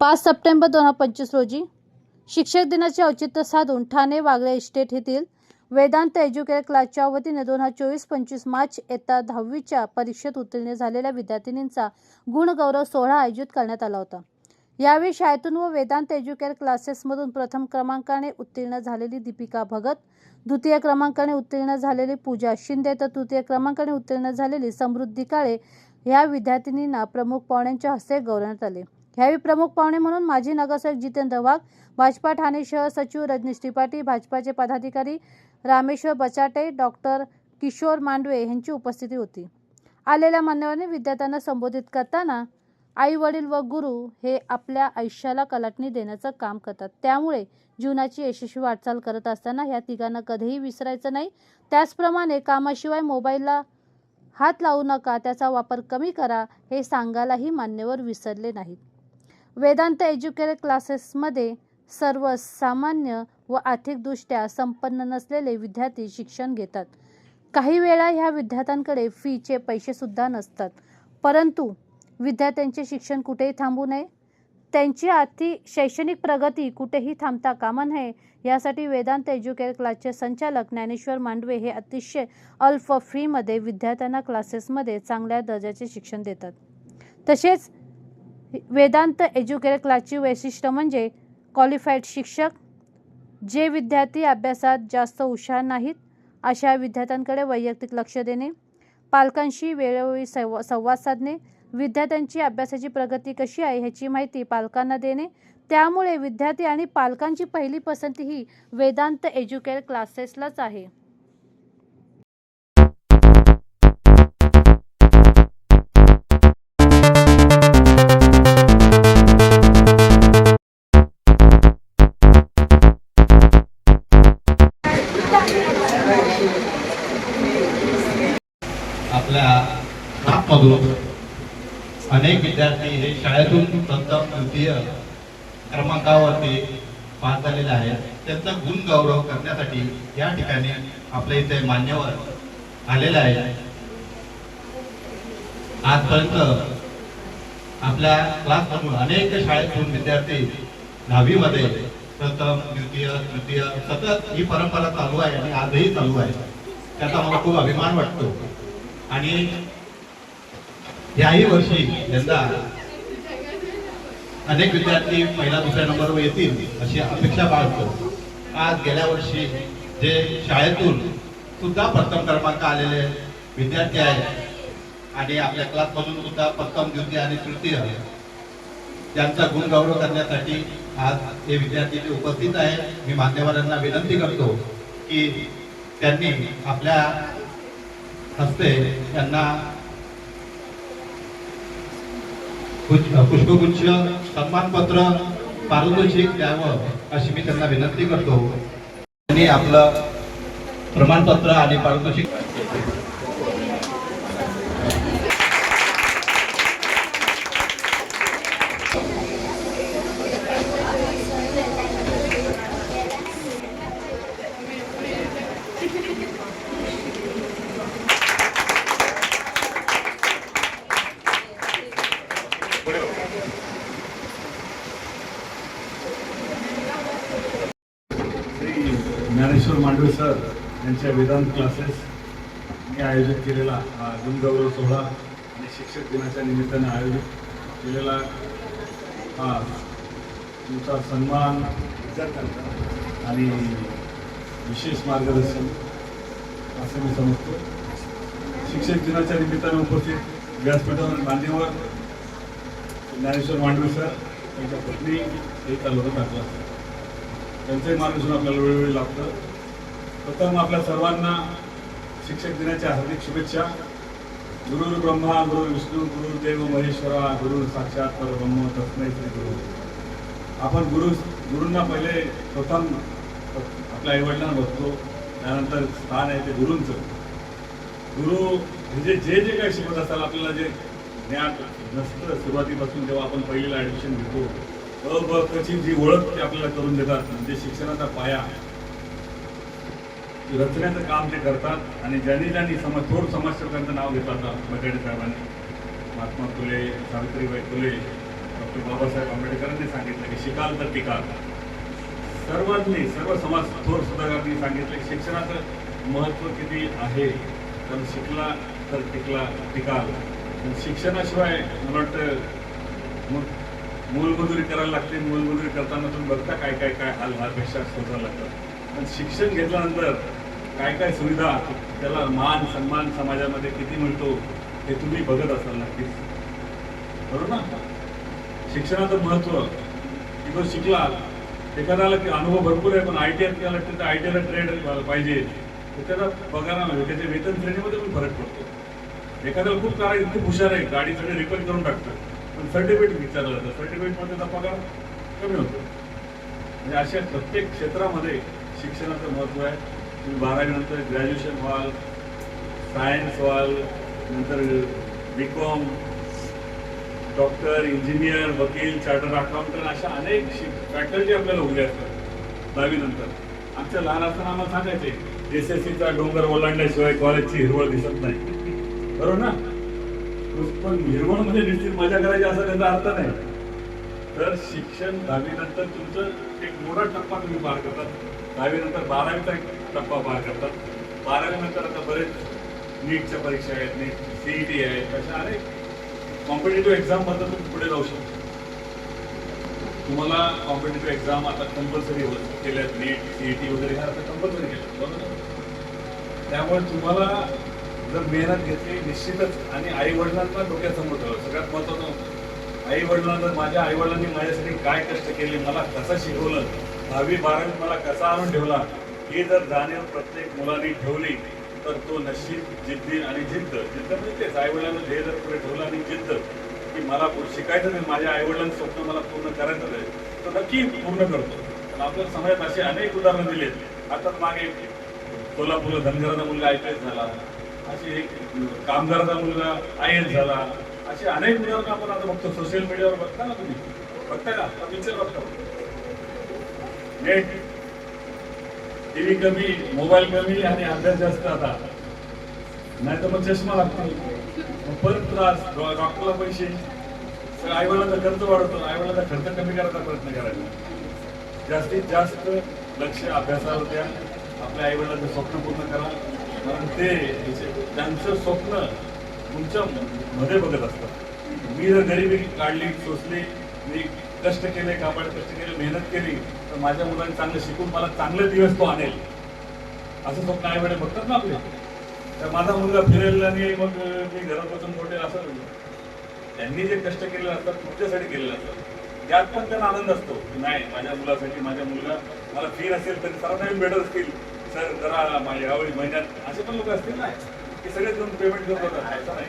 पाच सप्टेंबर दोन हजार पंचवीस रोजी शिक्षक दिनाचे औचित्य साधून ठाणे वागळे इस्टेट येथील वेदांत एज्युकेट क्लासच्या वतीने दोन हजार चोवीस पंचवीस मार्च येता दहावीच्या परीक्षेत उत्तीर्ण झालेल्या विद्यार्थिनींचा गुणगौरव सोहळा आयोजित करण्यात आला होता. यावेळी शाळेतून व वेदांत एज्युकेट क्लासेसमधून प्रथम क्रमांकाने उत्तीर्ण झालेली दीपिका भगत द्वितीय क्रमांकाने उत्तीर्ण झालेली पूजा शिंदे तर तृतीय क्रमांकाने उत्तीर्ण झालेली समृद्धी काळे या विद्यार्थिनींना प्रमुख पाहुण्यांच्या हस्ते गौरवण्यात आले. यावेळी प्रमुख पाहुणे म्हणून माजी नगरसेवक जितेंद्र वाघ भाजपा ठाणे शहर सचिव रजनीश त्रिपाठी भाजपाचे पदाधिकारी रामेश्वर बचाटे डॉक्टर किशोर मांडवे यांची उपस्थिती होती. आलेल्या मान्यवरांनी विद्यार्थ्यांना संबोधित करताना आई वडील व गुरु हे आपल्या आयुष्याला कलाटणी देण्याचं काम करतात. त्यामुळे जीवनाची यशस्वी वाटचाल करत असताना ह्या तिघांना कधीही विसरायचं नाही. त्याचप्रमाणे कामाशिवाय मोबाईलला हात लावू नका त्याचा वापर कमी करा हे सांगायलाही मान्यवर विसरले नाहीत. वेदांत एज्युकेटेड क्लासेसमध्ये सर्वसामान्य व आर्थिकदृष्ट्या संपन्न नसलेले विद्यार्थी शिक्षण घेतात. काही वेळा ह्या विद्यार्थ्यांकडे फीचे पैसेसुद्धा नसतात. परंतु विद्यार्थ्यांचे शिक्षण कुठेही थांबू नये. त्यांची आर्थिक शैक्षणिक प्रगती कुठेही थांबता कामा नये यासाठी वेदांत एज्युकेअर क्लासचे संचालक ज्ञानेश्वर मांडवे हे अतिशय अल्प फीमध्ये विद्यार्थ्यांना क्लासेसमध्ये चांगल्या दर्जाचे शिक्षण देतात. तसेच वेदांत एज्युकेटर क्लासची वैशिष्ट्य म्हणजे क्वालिफाईड शिक्षक जे विद्यार्थी अभ्यासात जास्त हुशार नाहीत अशा विद्यार्थ्यांकडे वैयक्तिक लक्ष देणे पालकांशी वेळोवेळी संवा संवाद साधणे विद्यार्थ्यांची अभ्यासाची प्रगती कशी आहे ह्याची माहिती पालकांना देणे त्यामुळे विद्यार्थी आणि पालकांची पहिली पसंती ही वेदांत एज्युकेट क्लासेसलाच आहे. विद्यार्थी हे शाळेतून प्रथम तृतीय क्रमांकावरती पास झालेले आहेत. त्यांचा गुण गौरव करण्यासाठी या ठिकाणी आपल्या इथे मान्यवर आलेला आहे आजपर्यंत आपल्या क्लासमधून अनेक शाळेतून विद्यार्थी दहावीमध्ये प्रथम द्वितीय तृतीय सतत ही परंपरा चालू आहे आणि आजही चालू आहे. त्याचा मला खूप अभिमान वाटतो. आणि याही वर्षी यंदा अनेक विद्यार्थी पहिला दुसऱ्या नंबरवर येतील अशी अपेक्षा बाळगतो. आज गेल्या वर्षी जे शाळेतून सुद्धा प्रथम क्रमांक आलेले विद्यार्थी आहेत आणि आपल्या क्लासमधून सुद्धा प्रथम द्वितीय आणि तृतीय त्यांचा गुणगौरव करण्यासाठी आज हे विद्यार्थी जे उपस्थित आहे मी मान्यवरांना विनंती करतो की त्यांनी आपल्या हस्ते त्यांना पुष्पगुच्छ सन्मानपत्र पारितोषिक द्यावं अशी मी त्यांना विनंती करतो. त्यांनी आपलं प्रमाणपत्र आणि पारितोषिक श्री ज्ञानेश्वर मांडवे सर यांच्या वेदांत क्लासेस मी आयोजित केलेला हा गुणगौरव सोहळा आणि शिक्षक दिनाच्या निमित्ताने आयोजित केलेला हा तुमचा सन्मान विद्यार्थ्यांचा आणि विशेष मार्गदर्शन असं मी समजतो. शिक्षक दिनाच्या निमित्ताने उपस्थित व्यासपीठावर मान्यवर ज्ञानेश्वर मांडवे सर त्यांच्या पत्नी हे चालवत टाकला त्यांचंही मार्गदर्शन आपल्याला वेळोवेळी लागतं. प्रथम आपल्या सर्वांना शिक्षक दिनाच्या हार्दिक शुभेच्छा. गुरुर ब्रह्मा गुरु विष्णू गुरु देव महेश्वरा गुरु साक्षात परब्रह्म तस्मै श्री गुरु. आपण गुरु गुरूंना पहिले प्रथम आपल्या आईवडिलांना बघतो त्यानंतर स्थान आहे ते गुरूंचं. गुरु म्हणजे जे जे काही शिकवत असाल आपल्याला जे ज्ञान नसतं सुरुवातीपासून जेव्हा आपण पहिलीला ॲडमिशन घेतो अ ब क जी ओळख ते आपल्याला करून देतात म्हणजे शिक्षणाचा पाया. रचण्याचं काम ते करतात आणि ज्यांनी ज्यांनी समाज थोर समाजसेवकांचं नाव घेतलं आता बटाटे साहेबांनी. महात्मा फुले सावित्रीबाई फुले डॉक्टर बाबासाहेब आंबेडकरांनी सांगितलं की शिकाल तर टिकाल. सर्वांनी सर्व समाज थोर सुधारकांनी सांगितलं की शिक्षणाचं महत्त्व किती आहे तर शिकला तर टिकला टिकाल. शिक्षणाशिवाय मला वाटतं मग मूलमजुरी करायला लागते. मूलमजुरी करताना तुम्ही बघता काय काय काय हाल हालपेक्षा सोसायला लागतात. पण शिक्षण घेतल्यानंतर काय काय सुविधा त्याला मान सन्मान समाजामध्ये किती मिळतो हे तुम्ही बघत असाल नक्कीच. बरोबर ना? शिक्षणाचं महत्त्व की तो शिकला एखाद्याला की अनुभव भरपूर आहे पण आय टी आय केला तर आय टी आयला ट्रेड पाहिजे. तर त्याला पगारामध्ये त्याच्या वेतन श्रेणीमध्ये पण फरक पडतो. एखाद्याला खूप कार खूप हुशार आहे गाडी सगळी रिपेअर करून टाकतात पण सर्टिफिकेट विचारलं जातं. सर्टिफिकेटमध्ये त्याचा पगार कमी होतो. म्हणजे अशा प्रत्येक क्षेत्रामध्ये शिक्षणाचं महत्त्व आहे. तुम्ही बारावीनंतर ग्रॅज्युएशन व्हाल सायन्स व्हाल नंतर बी कॉम डॉक्टर इंजिनियर वकील चार्टर्ड अकाउंटंट अशा अनेक फॅकल्टी आपल्याला उभ्या असतात. दहावीनंतर आमच्या लहान असताना आम्हाला सांगायचे एस एस सीचा डोंगर ओलांडल्याशिवाय कॉलेजची हिरवळ दिसत नाही. बरोबर ना? पण हिरवळमध्ये म्हणजे निश्चित मजा करायची असा त्याचा अर्थ नाही. तर शिक्षण दहावीनंतर तुमचं एक मोठा टप्पा तुम्ही पार करतात. दहावीनंतर बारावीचा एक टप्पा पार करतात. बारावीनंतर आता बरेच नीटच्या परीक्षा आहेत नीट सीईटी आहेत अशा अनेक कॉम्पिटेटिव्ह एक्झाम मधून तुम्ही पुढे जाऊ शकता. तुम्हाला कॉम्पिटेटिव्ह एक्झाम आता कंपल्सरी केल्यात नीट सीईटी वगैरे ह्या आता कंपल्सरी केल्या बरोबर? त्यामुळे तुम्हाला जर मेहनत घेतली निश्चितच. आणि आई वडिलांना डोक्यासमोर ठेवलं सगळ्यात महत्वाचं आई वडिलांना जर माझ्या आई वडिलांनी माझ्यासाठी काय कष्ट केले मला कसं शिकवलं दहावी बारावी मला कसा आणून ठेवला हे जर जाणीव प्रत्येक मुलांनी ठेवली तर तो नशीब जिद्दी आणि जिद्द. जिद्द म्हणजे तेच. आई वडिलांना ध्येय जर पुढे ठेवलं आणि जिद्द की मला शिकायचं नाही माझ्या आई वडिलांचं स्वप्न मला पूर्ण करायचं आहे तर नक्की पूर्ण करतो. पण आपल्या समाजात असे अनेक उदाहरणं दिलेत. आता मागे कोल्हापूरला धनगराचा मुलगा आय पी एस झाला. अशी एक कामगाराचा मुलगा आय एस झाला. असे अनेक उदाहरणं आपण आता बघतो. सोशल मीडियावर बघता ना तुम्ही? बघता का? पिक्चर बघता. नेट टीव्ही कमी मोबाईल कमी आणि अभ्यास जास्त आता. नाही तर मग चष्मा लागतो. मग परत त्रास डॉक्टरला पैसे. सगळं आईवडिलांचा खर्च वाढवतो आईवडिलांचा खर्च कमी करायचा प्रयत्न करायचा. जास्तीत जास्त लक्ष अभ्यासावर द्या. आपल्या आईवडिलांचं स्वप्न पूर्ण करा. कारण ते त्यांचं स्वप्न तुमच्या मध्ये बघत असतात. मी जर गरिबी काढली सोसली मी कष्ट केले कापड कष्ट केले मेहनत केली तर माझ्या मुलांनी चांगलं शिकून मला चांगले दिवस तो आणेल. असं स्वप्न आई वेळे बघतात ना आपले. तर माझा मुलगा फिरेल आणि मग मी घरात बसून मोठे असं म्हणजे त्यांनी जे कष्ट केले असतात तुमच्यासाठी केलेलं असतात त्यात पण त्यांना आनंद असतो. की नाही माझ्या मुलासाठी माझ्या मुलगा मला फीर असेल तरी सर्वांना भेटत असतील सर जरा माझ्या यावेळी महिन्यात असे पण लोक असतील ना की सगळे घेऊन पेमेंट करत होतात असं नाही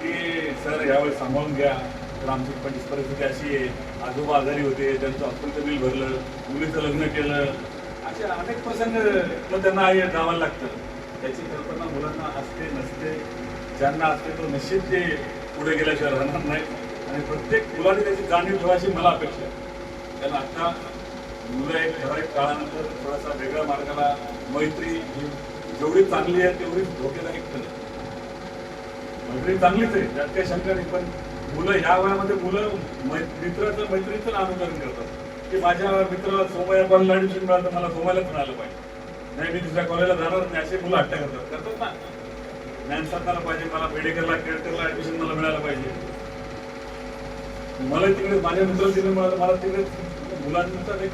की सर यावेळी सांभाळून घ्या. तर आमची पण परिस्थिती अशी आहे. आजोबा आजारी होते त्यांचं हॉस्पिटलचं बिल भरलं मुलीचं लग्न केलं. असे अनेक प्रसंग मग त्यांना आई जावं लागतं. त्याची कल्पना मुलांना असते नसते. ज्यांना असते तो निश्चित ते पुढे गेल्याशिवाय राहणार नाही. आणि प्रत्येक मुलाने त्याची जाणीव ठेवायची मला अपेक्षा आहे. त्याला आत्ता मुलं एक ठराविक काळानंतर थोडासा वेगळ्या मार्गाला मैत्री ही जेवढी चांगली आहे तेवढी धोकेदायक पण मैत्री चांगलीच आहे त्यात काही शंका नाही पण मुलं ह्या वयामध्ये मुलं मै- मित्राचं मैत्रीचं अनुकरण करतात. की माझ्या मित्राला सोमया कॉलेजला ऍडमिशन मिळालं तर मला सोमयालाच मिळालं पाहिजे. नाही मी दुसऱ्या कॉलेजला जाणार नाही असे मुलं हट्ट्या करतात. करतात ना. ज्ञान साधनाला पाहिजे मला मेडिकलला केअरकरला ऍडमिशन मला मिळालं पाहिजे. मला तिकडे माझ्या मित्राला तिकडे मिळालं मला तिकडे मुलांचा एक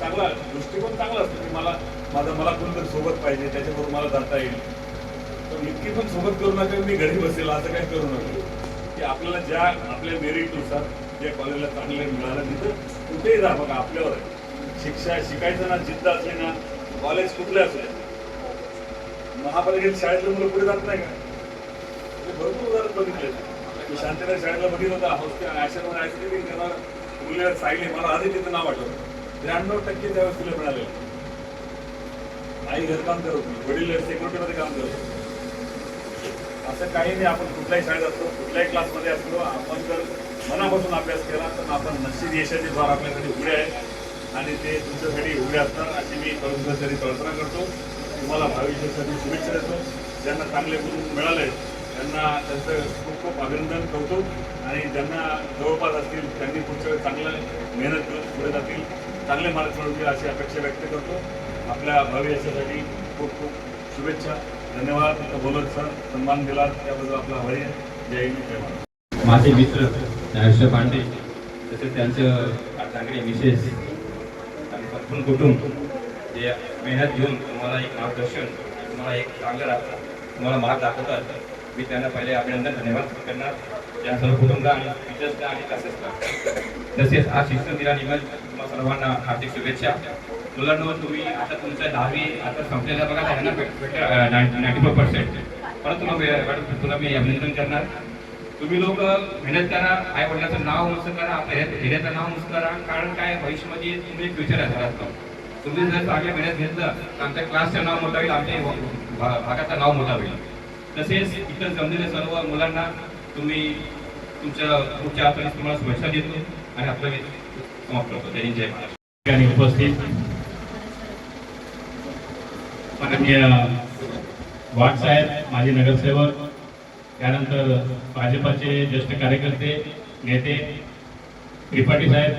चांगला दृष्टिकोन चांगला असतो. की मला माझा मला कोणतरी सोबत पाहिजे त्याच्याबरोबर मला जाता येईल. पण इतकी पण सोबत करू नका मी घरी बसेल असं काही करू नका. की आपल्याला ज्या आपल्या मेरिटनुसार ज्या कॉलेजला चांगले मिळालं तिथं कुठेही जा बघा आपल्यावर शिक्षा शिकायचं ना जिद्द असले ना कॉलेज कुठले असले महापालिकेत शाळेतले मुलं पुढे जात नाही का? भरपूर उदाहरण बघितले मी शांतीनगर शाळेला बघितलं होतं. हॉस्टेल आश्रम आईस्क्रीम करणार मुलीला सायली मला आधी तिथं नाव आठवलं त्र्याण्णव टक्के त्यावेळेस तुला मिळाले. आई घरकाम करत होती. वडील सेक्युरिटीमध्ये काम करत होते. असं काही नाही आपण कुठल्याही शाळेत असतो कुठल्याही क्लासमध्ये असतो आपण जर मनापासून अभ्यास केला तर आपण नशीब यशाचे द्वार आपल्यासाठी उघडे आहेत. आणि ते तुमच्यासाठी उघडे असतात अशी मी परमेश्वरासाठी कल्पना करतो. तुम्हाला भाविष्यासाठी शुभेच्छा देतो. ज्यांना चांगले गुरु मिळाले त्यांना त्यांचं खूप खूप अभिनंदन करतो. आणि ज्यांना जवळपास असतील त्यांनी पुढच्या चांगलं मेहनत करत पुढे जातील. चांगले मार्ग मिळतील अशी अपेक्षा व्यक्त करतो. आपल्या भावी खूप खूप शुभेच्छा. धन्यवाद. बोलत सर सन्मान दिला त्याबद्दल आपला आभारी आहे. जय हिंद जय माझे मित्र आयुष्य पांडे तसेच त्यांचं चांगले मिसेस आणि संपूर्ण कुटुंब जे मेहनत घेऊन तुम्हाला एक मार्गदर्शन तुम्हाला एक चांगलं राहतं तुम्हाला मार्ग दाखवतात. मी त्यांना पहिले अभिनंदन धन्यवाद करणार. या सर्व कुटुंबला आणि टीचर्सला आणि क्लासेसला तसेच आज शिक्षण दिनानिमित्त तुम्हा सर्वांना हार्दिक शुभेच्छा. मुलांनो तुम्ही आता तुमचं दहावी आता संपलेलं बघा आहे ना नाईन्टी फोर पर्सेंट परंतु मग मॅडम तुला मी अभिनंदन करणार. तुम्ही लोक मेहनत करा आई वडिलाचं नाव मस्त करा आपल्या हिऱ्याचं नाव मस्त करा. कारण काय भविष्यामध्ये तुम्ही फ्युचर आहे तुम्ही जर चांगल्या मेहनत घेतलं तर आमच्या क्लासचं नाव मोठा होईल आमच्या भागाचं नाव मोठा होईल. तसेच इतर जमलेल्या सर्व मुलांना तुम्ही तुमच्या पुढच्या अडचणीस तुम्हाला शुभेच्छा देतो आणि आपलं करतो जय जय महाराष्ट्र ठिकाणी उपस्थित माननीय वाघ साहेब माजी नगरसेवक त्यानंतर भाजपाचे ज्येष्ठ कार्यकर्ते नेते त्रिपाठी साहेब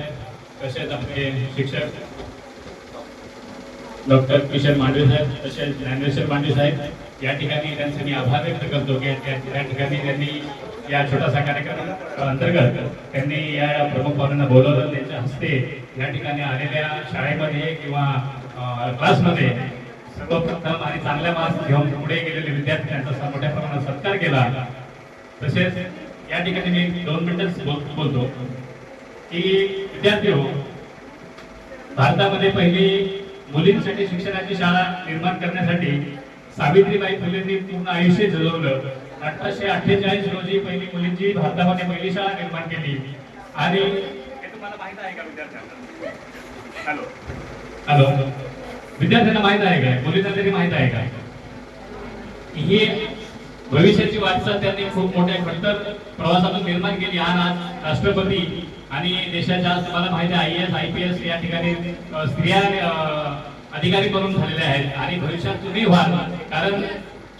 तसेच आपले शिक्षक डॉक्टर किशन मांडवे साहेब तसेच ज्ञानेश्वर मांडवे साहेब या ठिकाणी त्यांचे मी आभार व्यक्त करतो की त्या ठिकाणी त्यांनी या छोटासा कार्यक्रम अंतर्गत त्यांनी या प्रमुख पाहुण्यांना बोलवलं. त्यांच्या हस्ते या ठिकाणी आलेल्या शाळेमध्ये किंवा क्लासमध्ये सर्वप्रथम आणि चांगल्या मार्क्स घेऊन पुढे गेलेले विद्यार्थ्यांचा स- मोठ्या प्रमाणात सत्कार केला. तसेच या ठिकाणी मी दोन मिनिटच बोल बोलतो की विद्यार्थी हो भारतामध्ये पहिली मुलींसाठी शिक्षणाची शाळा निर्माण करण्यासाठी सावित्रीबाई फुलेंनी पूर्ण आयुष्य जगवलं अठराशे अठ्ठेचाळीस रोजी पहिली मुलींची भारतामध्ये पहिली शाळा निर्माण केली. आणि तुम्हाला माहीत आहे का विद्यार्थ्यांना? हॅलो. हॅलो. विद्यार्थ्यांना माहीत आहे काय मुलींना तरी माहीत आहे का? ही भविष्याची वाटचाल त्यांनी खूप मोठ्या खडतर प्रवासातून निर्माण केली. आज राष्ट्रपती आणि देशाच्या तुम्हाला माहिती आहे I S I P S या ठिकाणी स्त्रिया अधिकारी बनून झालेल्या आहेत. आणि भविष्यात तुम्ही व्हाल. कारण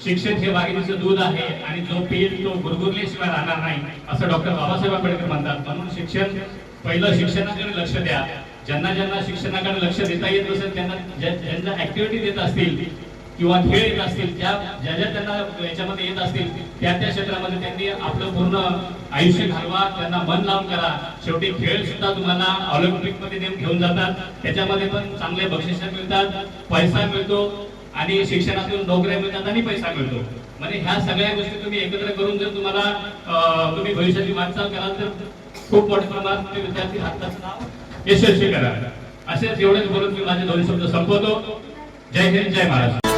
शिक्षण हे वाघिणीचं दूध आहे आणि जो पिईल तो गुरगुरल्याशिवाय राहणार नाही असं डॉक्टर बाबासाहेब आंबेडकर म्हणतात. म्हणून शिक्षण पहिलं शिक्षणाकडे लक्ष द्या. ज्यांना ज्यांना शिक्षणाकडे लक्ष देता येत नसेल त्यांना ज्यांना ऍक्टिव्हिटी देत असतील किंवा खेळ येत असतील ज्या ज्या ज्या त्यांना याच्यामध्ये येत असतील त्या त्या क्षेत्रामध्ये त्यांनी आपलं पूर्ण आयुष्य घालवा त्यांना मन लावून करा. शेवटी खेळ सुद्धा तुम्हाला ऑलिम्पिकमध्ये नेम घेऊन जातात. त्याच्यामध्ये पण चांगले बक्षिस मिळतात पैसा मिळतो. आणि शिक्षणातून नोकऱ्या मिळतात आणि पैसा मिळतो. म्हणजे ह्या सगळ्या गोष्टी तुम्ही एकत्र करून जर तुम्हाला तुम्ही भविष्याची वाटचाल कराल तर खूप मोठ्या प्रमाणात तुम्ही विद्यार्थी भारताचं नाव यशस्वी करा. असेच एवढेच बोलून मी माझे दोन्ही शब्द संपवतो. जय हिंद जय महाराष्ट्र.